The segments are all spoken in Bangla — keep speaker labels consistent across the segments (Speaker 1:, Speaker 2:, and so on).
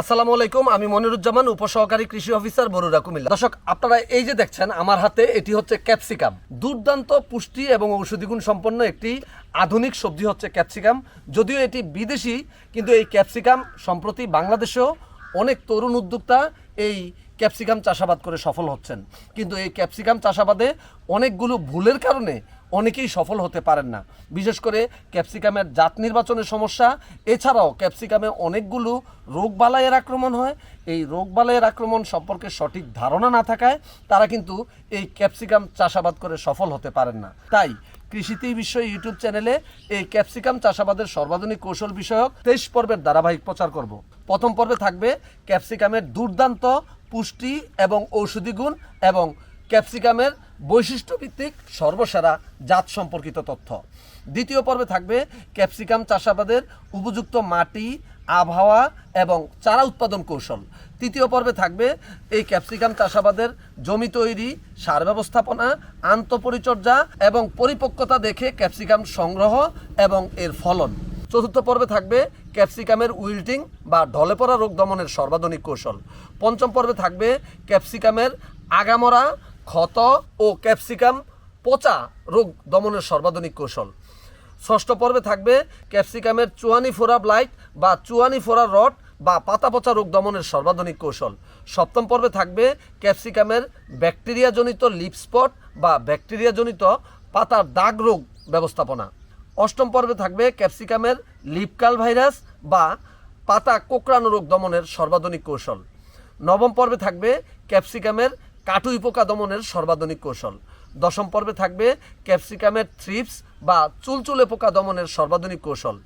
Speaker 1: আসসালামু আলাইকুম, আমি মনিরুজ্জামান, উপসহকারী কৃষি অফিসার বরুড়া, কুমিল্লা। দর্শক, আপনারা এই যে দেখছেন, আমার হাতে এটি হচ্ছে ক্যাপসিকাম। দুর্দান্ত পুষ্টি এবং ঔষধিগুণ সম্পন্ন একটি আধুনিক সবজি হচ্ছে ক্যাপসিকাম। যদিও এটি বিদেশি, কিন্তু এই ক্যাপসিকাম সম্প্রতি বাংলাদেশেও অনেক তরুণ উদ্যোক্তা এই ক্যাপসিকাম চাষাবাদ করে সফল হচ্ছেন। কিন্তু এই ক্যাপসিকাম চাষাবাদে অনেকগুলো ভুলের কারণে অনেকেই সফল হতে পারেন না। বিশেষ করে ক্যাপসিকামের জাত নির্বাচনের সমস্যা। এছাড়াও ক্যাপসিকামে অনেকগুলো রোগবালাইয়ের আক্রমণ হয়। এই রোগবালাইয়ের আক্রমণ সম্পর্কে সঠিক ধারণা না থাকায় তারা কিন্তু এই ক্যাপসিকাম চাষাবাদ করে সফল হতে পারেন না। তাই কৃষিতে বিশ্ব ইউটিউব চ্যানেলে এই ক্যাপসিকাম চাষাবাদের সর্বাধুনিক কৌশল বিষয়ক তেইশ পর্বের ধারাবাহিক প্রচার করব। প্রথম পর্বে থাকবে ক্যাপসিকামের দুর্দান্ত পুষ্টি এবং ঔষধি গুণ এবং ক্যাপসিকামের বৈশিষ্ট্যভিত্তিক সর্বসেরা জাত সম্পর্কিত তথ্য। দ্বিতীয় পর্বে থাকবে ক্যাপসিকাম চাষাবাদের উপযুক্ত মাটি, আবহাওয়া এবং চারা উৎপাদন কৌশল। তৃতীয় পর্বে থাকবে এই ক্যাপসিকাম চাষাবাদের জমি তৈরি, সার ব্যবস্থাপনা, আন্তঃপরিচর্যা এবং পরিপক্কতা দেখে ক্যাপসিকাম সংগ্রহ এবং এর ফলন। চতুর্থ পর্বে থাকবে ক্যাপসিকামের উইল্টিং বা ঢলে পড়া রোগ দমনের সর্বাধুনিক কৌশল। পঞ্চম পর্বে থাকবে ক্যাপসিকামের আগামরা ক্ষত ও ক্যাপসিকাম পচা রোগ দমনের সর্বাধুনিক কৌশল। ষষ্ঠ পর্বে থাকবে ক্যাপসিকামের চুয়ানি ফোরা ব্লাইট বা চুয়ানি ফোরা রড বা পাতা পচা রোগ দমনের সর্বাধুনিক কৌশল। সপ্তম পর্বে থাকবে ক্যাপসিকামের ব্যাকটেরিয়াজনিত লিপ স্পট বা ব্যাকটেরিয়াজনিত পাতার দাগ রোগ ব্যবস্থাপনা। অষ্টম পর্বে থাকবে ক্যাপসিকামের লিপকাল ভাইরাস বা পাতা কোকড়ানো রোগ দমনের সর্বাধুনিক কৌশল। নবম পর্বে থাকবে ক্যাপসিকামের কাটুই পোকা দমনের সর্বাধুনিক কৌশল। দশম পর্বে থাকবে ক্যাপসিকামের থ্রিপস বা চুলচুলে পোকা দমনের সর্বাধুনিক কৌশল।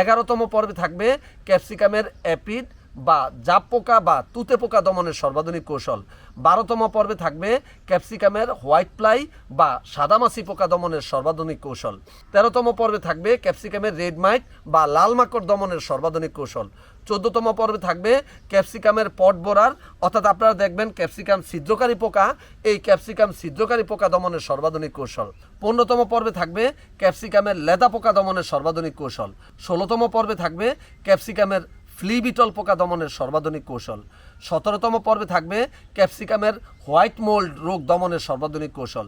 Speaker 1: এগারোতম পর্বে থাকবে ক্যাপসিকামের অ্যাপিড বা জাপ পোকা বা তুতে পোকা দমনের সর্বাধুনিক কৌশল। বারোতম পর্বে থাকবে ক্যাপসিকামের হোয়াইট প্লাই বা সাদামাছি পোকা দমনের সর্বাধুনিক কৌশল। তেরোতম পর্বে থাকবে ক্যাপসিকামের রেড মাইট বা লাল মাকড় দমনের সর্বাধুনিক কৌশল। চোদ্দতম পর্বে থাকবে ক্যাপসিকামের পট বোরার। অর্থাৎ আপনারা দেখবেন ক্যাপসিকাম ছিদ্রকারী পোকা। এই ক্যাপসিকাম ছিদ্রকারী পোকা দমনের সর্বাধুনিক কৌশল। পনেরোতম পর্বে থাকবে ক্যাপসিকামের লেদা পোকা দমনের সর্বাধুনিক কৌশল। ষোলোতম পর্বে থাকবে ক্যাপসিকামের ফ্লি বিটল পোকা দমনের সর্বাধুনিক কৌশল। সতেরোতম পর্বে থাকবে ক্যাপসিকামের হোয়াইট মোল্ড রোগ দমনের সর্বাধুনিক কৌশল।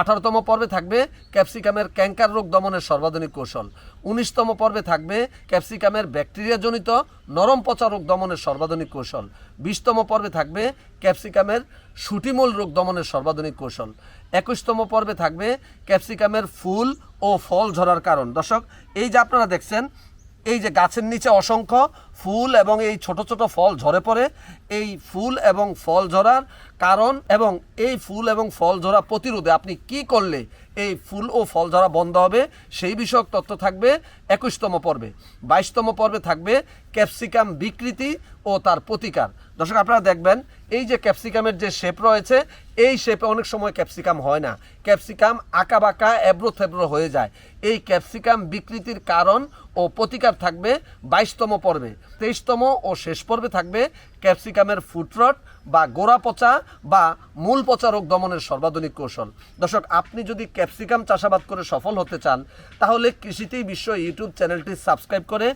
Speaker 1: আঠারোতম পর্বে থাকবে ক্যাপসিকামের ক্যাঙ্কার রোগ দমনের সর্বাধুনিক কৌশল। উনিশতম পর্বে থাকবে ক্যাপসিকামের ব্যাকটেরিয়াজনিত নরম পচা রোগ দমনের সর্বাধুনিক কৌশল। বিশতম পর্বে থাকবে ক্যাপসিকামের সুটিমূল রোগ দমনের সর্বাধুনিক কৌশল। একুশতম পর্বে থাকবে ক্যাপসিকামের ফুল ও ফল ঝরার কারণ। দর্শক, এই যে আপনারা দেখছেন এই যে গাছের নিচে অসংখ্য ফুল এবং এই ছোট ছোট ফল ঝরে পড়ে, এই ফুল এবং ফল ঝরার কারণ এবং এই ফুল এবং ফল ঝরা প্রতিরোধে আপনি কি করলে এই ফুল ও ফল ঝরা বন্ধ হবে, সেই বিষয়ক তথ্য থাকবে একুশতম পর্বে। বাইশতম পর্বে থাকবে ক্যাপসিকাম বিকৃতি ও তার প্রতিকার। দর্শক, আপনারা দেখবেন, এই যে ক্যাপসিকামের যে শেপ রয়েছে, এই শেপে অনেক সময় ক্যাপসিকাম হয় না। ক্যাপসিকাম আঁকা বাঁকা এবড়ো থেবড়ো হয়ে যায়। এই ক্যাপসিকাম বিকৃতির কারণ ও প্রতিকার থাকবে বাইশতম পর্বে। তেইশতম ও শেষ পর্বে থাকবে ক্যাপসিকামের ফুটরট বা গোড়া পচা বা মূল পচা রোগ দমনের সর্বাধুনিক কৌশল। দর্শক, আপনি যদি ক্যাপসিকাম চাষাবাদ করে সফল হতে চান, তাহলে কৃষিতেই বিশ্ব ইউটিউব চ্যানেলটি সাবস্ক্রাইব করে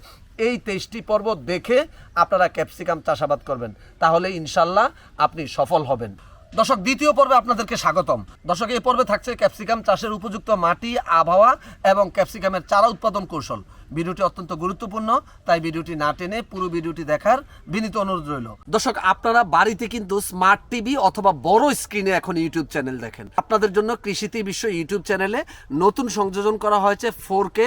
Speaker 1: এই তেইশটি পর্ব দেখে আপনারা ক্যাপসিকাম চাষাবাদ করবেন। তাহলে ইনশাল্লাহ আপনি সফল হবেন। দর্শক, দ্বিতীয় পর্বে আপনাদেরকে স্বাগতম। দর্শক, এই পর্বে থাকছে ক্যাপসিকাম চাষের উপযুক্ত মাটি, আবহাওয়া এবং ক্যাপসিকামের চারা উৎপাদন কৌশল। ভিডিওটি অত্যন্ত গুরুত্বপূর্ণ, তাই ভিডিওটি না টেনে পুরো ভিডিওটি দেখার বিনীত অনুরোধ রইল। দর্শক, আপনারা বাড়িতে কিন্তু স্মার্ট টিভি অথবা বড় স্ক্রিনে এখন ইউটিউব চ্যানেল দেখেন। আপনাদের জন্য কৃষিতে বিশ্ব ইউটিউব চ্যানেলে নতুন সংযোজন করা হয়েছে ফোর কে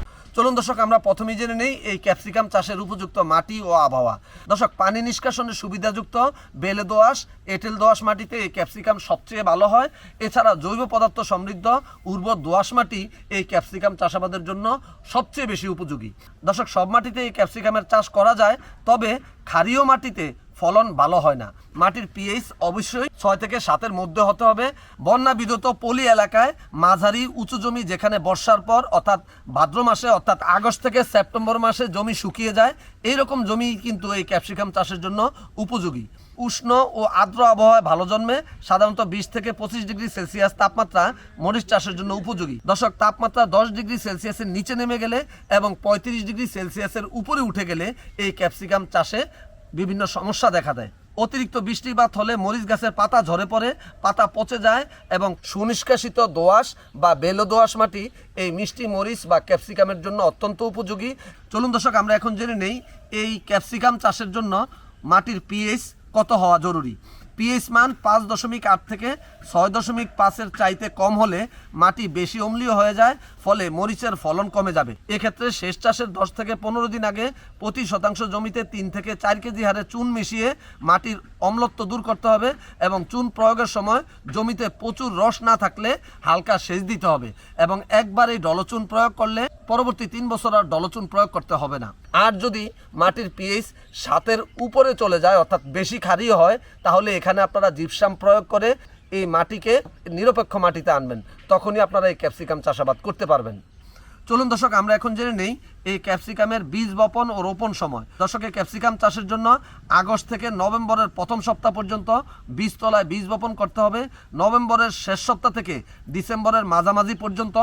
Speaker 1: চলুন দর্শক, আমরা প্রথমেই জেনে নেই এই ক্যাপসিকাম চাষের উপযুক্ত মাটি ও আবহাওয়া। দর্শক, পানি নিষ্কাশনের সুবিধাযুক্ত বেলে দোআঁশ, এঁটেল দোআঁশ মাটিতে এই ক্যাপসিকাম সবচেয়ে ভালো হয়। এছাড়া জৈব পদার্থ সমৃদ্ধ উর্বর দোআঁশ মাটি এই ক্যাপসিকাম চাষাবাদের জন্য সবচেয়ে বেশি উপযোগী। দর্শক, সব মাটিতে এই ক্যাপসিকামের চাষ করা যায়, তবে ক্ষারীয় মাটিতে ফলন ভালো হয় না। মাটির পিএইচ অবশ্যই ছয় থেকে সাতের মধ্যে হতে হবে। বন্যা বিধত পলি এলাকায় মাঝারি উঁচু জমি যেখানে বর্ষার পর, অর্থাৎ ভাদ্র মাসে, অর্থাৎ আগস্ট থেকে সেপ্টেম্বর মাসে জমি শুকিয়ে যায় এই রকম জমি কিন্তু এই ক্যাপসিকাম চাষের জন্য উপযোগী। উষ্ণ ও আর্দ্র আবহাওয়ায় ভালো জন্মে, সাধারণত বিশ থেকে পঁচিশ ডিগ্রি সেলসিয়াস তাপমাত্রা মরিচ চাষের জন্য উপযোগী। দর্শক, তাপমাত্রা দশ ডিগ্রি সেলসিয়াসের নিচে নেমে গেলে এবং পঁয়ত্রিশ ডিগ্রি সেলসিয়াসের উপরে উঠে গেলে এই ক্যাপসিকাম চাষে বিভিন্ন সমস্যা দেখা দেয়। অতিরিক্ত বৃষ্টিপাত হলে মরিচ গাছের পাতা ঝরে পড়ে, পাতা পচে যায় এবং সুনিষ্কাশিত দোয়াশ বা বেলো দোয়াশ মাটি এই মিষ্টি মরিচ বা ক্যাপসিকামের জন্য অত্যন্ত উপযোগী। চলুন দর্শক, আমরা এখন জেনে নেই এই ক্যাপসিকাম চাষের জন্য মাটির পিএইচ কত হওয়া জরুরি। পিএইচ মান পাঁচ দশমিক আট থেকে ছয় দশমিক পাঁচের চাইতে কম হলে মাটি বেশি অম্লীয় হয়ে যায়, ফলে মরিচের ফলন কমে যাবে। এক্ষেত্রে শেষ চাষের দশ থেকে পনেরো দিন আগে প্রতি শতাংশ জমিতে তিন থেকে চার কেজি হারে চুন মিশিয়ে মাটির অম্লত্ব দূর করতে হবে এবং চুন প্রয়োগের সময় জমিতে প্রচুর রস না থাকলে হালকা সেচ দিতে হবে এবং একবার একবারেই ডলচুন প্রয়োগ করলে পরবর্তী তিন বছর আর ডলচুন প্রয়োগ করতে হবে না। আর যদি মাটির পিএইচ সাতের উপরে চলে যায়, অর্থাৎ বেশি ক্ষারীয় হয়, তাহলে এখানে আপনারা জিপসাম প্রয়োগ করে এই মাটিকে নিরপেক্ষ মাটিতে আনবেন। তখনই আপনারা এই ক্যাপসিকাম চাষাবাদ করতে পারবেন। চলুন দর্শক, আমরা এখন জেনে নেই এই ক্যাপসিকামের বীজ বপন ও রোপণ সময়। দর্শকের ক্যাপসিকাম চাষের জন্য আগস্ট থেকে নভেম্বরের প্রথম সপ্তাহ পর্যন্ত বীজতলায় বীজ বপন করতে হবে। নভেম্বরের শেষ সপ্তাহ থেকে ডিসেম্বরের মাঝামাঝি পর্যন্ত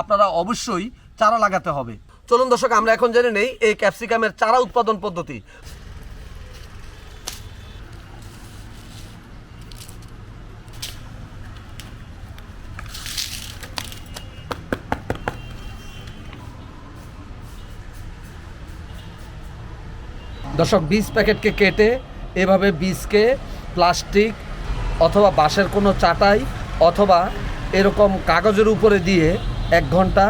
Speaker 1: আপনারা অবশ্যই চারা লাগাতে হবে। চলুন দর্শক, আমরা এখন জেনে নেই এই ক্যাপসিকামের চারা উৎপাদন পদ্ধতি। দর্শক, বীজ প্যাকেটকে কেটে এভাবে বীজকে প্লাস্টিক অথবা বাঁশের কোনো চাটাই অথবা এরকম কাগজের উপরে দিয়ে এক ঘণ্টা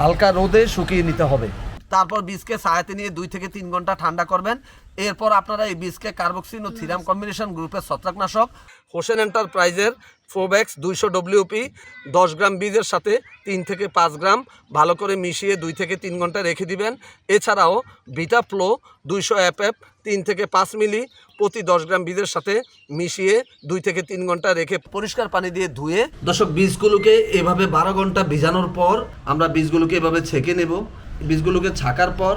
Speaker 1: হালকা রোদে শুকিয়ে নিতে হবে। তারপর বীজকে ছায়াতে নিয়ে দুই থেকে তিন ঘণ্টা ঠান্ডা করবেন। এরপর আপনারা এই বীজকে কার্বক্সিন ও থিরাম কম্বিনেশন গ্রুপের ছত্রাকনাশক হোসেন এন্টারপ্রাইজের ফোব্যাক্স দুইশো ডব্লিউপি দশ গ্রাম বীজের সাথে তিন থেকে পাঁচ গ্রাম ভালো করে মিশিয়ে দুই থেকে তিন ঘণ্টা রেখে দিবেন। এছাড়াও ভিটা ফ্লো দুইশো অ্যাপ এফ তিন থেকে পাঁচ মিলি প্রতি দশ গ্রাম বীজের সাথে মিশিয়ে দুই থেকে তিন ঘণ্টা রেখে পরিষ্কার পানি দিয়ে ধুয়ে দর্শক, বীজগুলোকে এভাবে বারো ঘণ্টা ভিজানোর পর আমরা বীজগুলোকে এভাবে ছেঁকে নেব। বীজগুলোকে ছাকার পর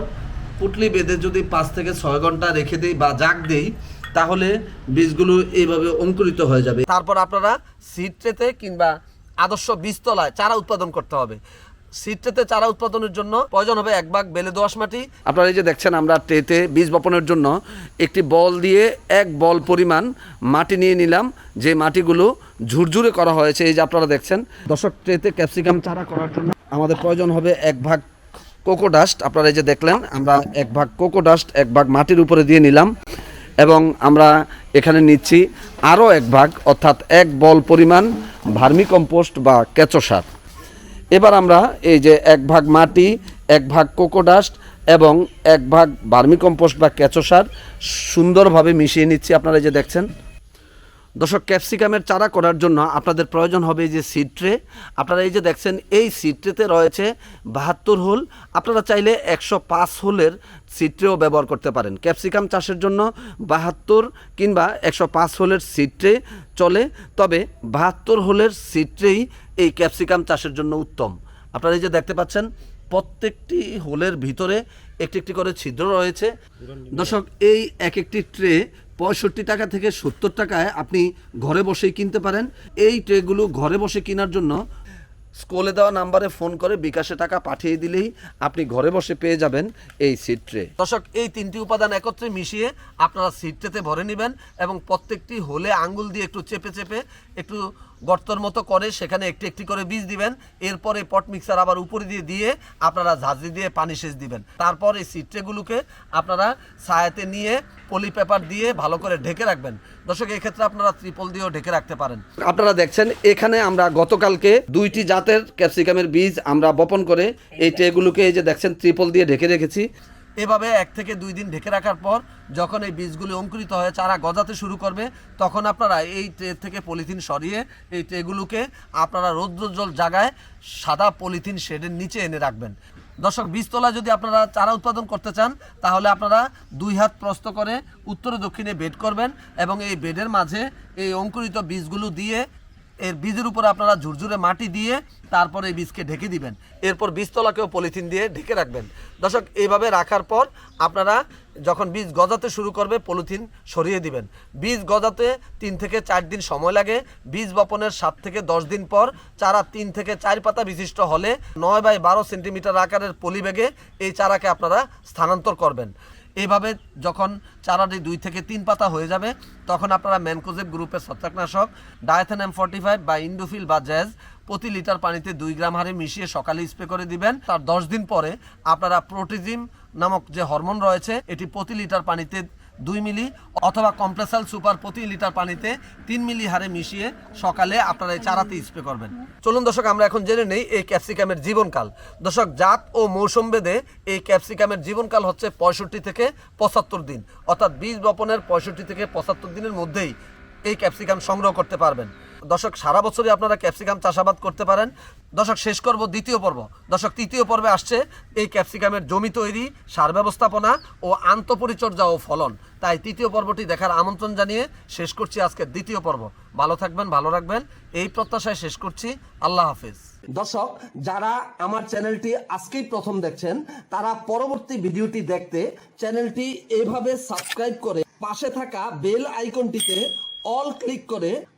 Speaker 1: পুটলি বেঁধে যদি পাঁচ থেকে ছয় ঘণ্টা রেখে দিই বা জাগ দিই, তাহলে বীজগুলো এইভাবে অঙ্কুরিত হয়ে যাবে। তারপর আপনারা সিড ট্রেতে কিংবা আদর্শ বীজতলায় চারা উৎপাদন করতে হবে। সিড ট্রেতে চারা উৎপাদনের জন্য প্রয়োজন হবে এক ভাগ বেলে দোআঁশ মাটি। আপনারা এই যে দেখছেন, আমরা ট্রেতে বীজ বপনের জন্য একটি বল দিয়ে এক বল পরিমাণ মাটি নিয়ে নিলাম। যে মাটিগুলো ঝুরঝুরে করা হয়েছে, এই যে আপনারা দেখছেন। দর্শক ট্রেতে ক্যাপসিকাম চারা করার জন্য আমাদের প্রয়োজন হবে এক ভাগ কোকো ডাস্ট, আপনারা এই যে দেখলেন, আমরা এক ভাগ কোকো ডাস্ট, এক ভাগ মাটির উপরে দিয়ে নিলাম এবং আমরা এখানে নিচ্ছি আরও এক ভাগ, অর্থাৎ এক বল পরিমাণ ভার্মি কম্পোস্ট বা কেঁচো সার। এবার আমরা এই যে এক ভাগ মাটি, এক ভাগ কোকো ডাস্ট এবং এক ভাগ ভার্মি কম্পোস্ট বা কেঁচো সার সুন্দরভাবে মিশিয়ে নিচ্ছি। আপনারা এই যে দেখছেন দর্শক, ক্যাপসিকামের চারা করার জন্য আপনাদের প্রয়োজন হবে এই যে সিড ট্রে আপনারা এই যে দেখছেন, এই সিড ট্রেতে রয়েছে বাহাত্তর হোল। আপনারা চাইলে একশো পাঁচ হোলের সিড ট্রেও ব্যবহার করতে পারেন। ক্যাপসিকাম চাষের জন্য বাহাত্তর কিংবা একশো পাঁচ হোলের সিড ট্রে চলে। তবে বাহাত্তর হোলের সিড ট্রেই এই ক্যাপসিকাম চাষের জন্য উত্তম। আপনারা এই যে দেখতে পাচ্ছেন, প্রত্যেকটি হোলের ভিতরে একটি একটি করে ছিদ্র রয়েছে। দর্শক, এই এক একটি ট্রে পঁয়ষট্টি টাকা থেকে সত্তর টাকায় আপনি ঘরে বসেই কিনতে পারেন। এই ট্রেগুলো ঘরে বসে কেনার জন্য স্কুলে দেওয়া নাম্বারে ফোন করে বিকাশে টাকা পাঠিয়ে দিলেই আপনি ঘরে বসে পেয়ে যাবেন এই সিট ট্রে দর্শক, এই তিনটি উপাদান একত্রে মিশিয়ে আপনারা সিট ট্রেতে ভরে নেবেন এবং প্রত্যেকটি হলে আঙ্গুল দিয়ে একটু চেপে চেপে একটু গর্তর মতো করে সেখানে একটি একটি করে বীজ দিবেন। এরপরে পট মিক্সার আবার উপরে দিয়ে দিয়ে আপনারা ঝাঁঝরি দিয়ে পানি সেচ দিবেন। তারপর এই সিড ট্রেগুলোকে আপনারা ছায়াতে নিয়ে পলি পেপার দিয়ে ভালো করে ঢেকে রাখবেন। দর্শক ক্ষেত্রে আপনারা ত্রিপল দিয়েও ঢেকে রাখতে পারেন। আপনারা দেখছেন, এখানে আমরা গতকালকে দুইটি জাতের ক্যাপসিকামের বীজ আমরা বপন করে এই ট্রেগুলোকে এই যে দেখছেন, ত্রিপল দিয়ে ঢেকে রেখেছি। এভাবে এক থেকে দুই দিন ঢেকে রাখার পর যখন এই বীজগুলি অঙ্কুরিত হয়ে চারা গজাতে শুরু করবে, তখন আপনারা এই ট্রে থেকে পলিথিন সরিয়ে এই ট্রেগুলোকে আপনারা রৌদ্রোজ্জ্বল জায়গায় সাদা পলিথিন শেডের নিচে এনে রাখবেন। দর্শক, বীজতলা যদি আপনারা চারা উৎপাদন করতে চান, তাহলে আপনারা দুই হাত প্রস্ত করে উত্তরে দক্ষিণে বেড করবেন এবং এই বেডের মাঝে এই অঙ্কুরিত বীজগুলো দিয়ে এর বীজের উপরে আপনারা ঝুরঝুরে মাটি দিয়ে তারপরে এই বীজকে ঢেকে দিবেন। এরপর বীজতলাকেও পলিথিন দিয়ে ঢেকে রাখবেন। দর্শক, এইভাবে রাখার পর আপনারা যখন বীজ গজাতে শুরু করবে, পলিথিন সরিয়ে দিবেন। বীজ গজাতে তিন থেকে চার দিন সময় লাগে। বীজ বপনের সাত থেকে দশ দিন পর চারা তিন থেকে চার পাতা বিশিষ্ট হলে নয় বাই বারো সেন্টিমিটার আকারের পলিব্যাগে এই চারাকে আপনারা স্থানান্তর করবেন। এইভাবে যখন চারাটি দুই থেকে তিন পাতা হয়ে যাবে, তখন আপনারা ম্যানকোজেব গ্রুপের ছত্রাকনাশক এম ফর্টি ফাইভ বা ইন্ডোফিল বা জ্যাজ প্রতি লিটার পানিতে দুই গ্রাম হারে মিশিয়ে সকালে স্প্রে করে দিবেন। তার দশ দিন পরে আপনারা প্রোটিজিম নামক যে হরমোন রয়েছে, এটি প্রতি লিটার পানিতে দুই মিলি অথবা কম্প্রেসাল সুপার প্রতি লিটার পানিতে তিন মিলি হারে মিশিয়ে সকালে আপনারা এই চারাতে স্প্রে করবেন। চলুন দর্শক, আমরা এখন জেনে নেই এই ক্যাপসিকামের জীবনকাল। দর্শক, জাত ও মৌসুম বেদে এই ক্যাপসিকামের জীবনকাল হচ্ছে পঁয়ষট্টি থেকে পঁচাত্তর দিন। অর্থাৎ বীজ বপনের পঁয়ষট্টি থেকে পঁচাত্তর দিনের মধ্যেই এই ক্যাপসিকাম সংগ্রহ করতে পারবেন। দর্শক, সারা বছরই আপনারা ক্যাপসিকাম চাষাবাদ করতে পারেন। দর্শক, শেষ করব দ্বিতীয় পর্ব। দর্শক, তৃতীয় পর্বে আসছে এই ক্যাপসিকামের জমি তৈরি, সার ব্যবস্থাপনা ও আন্তপরিচর্যা ও ফলন। তাই তৃতীয় পর্বটি দেখার আমন্ত্রণ জানিয়ে শেষ করছি আজকের দ্বিতীয় পর্ব। ভালো থাকবেন, ভালো রাখবেন। এই প্রত্যাশায় শেষ করছি। আল্লাহ হাফিজ। দর্শক, যারা আমার চ্যানেলটি আজকেই প্রথম দেখছেন, তারা পরবর্তী ভিডিওটি দেখতে চ্যানেলটি এভাবে সাবস্ক্রাইব করে পাশে থাকা বেল আইকনটিতে অল ক্লিক করে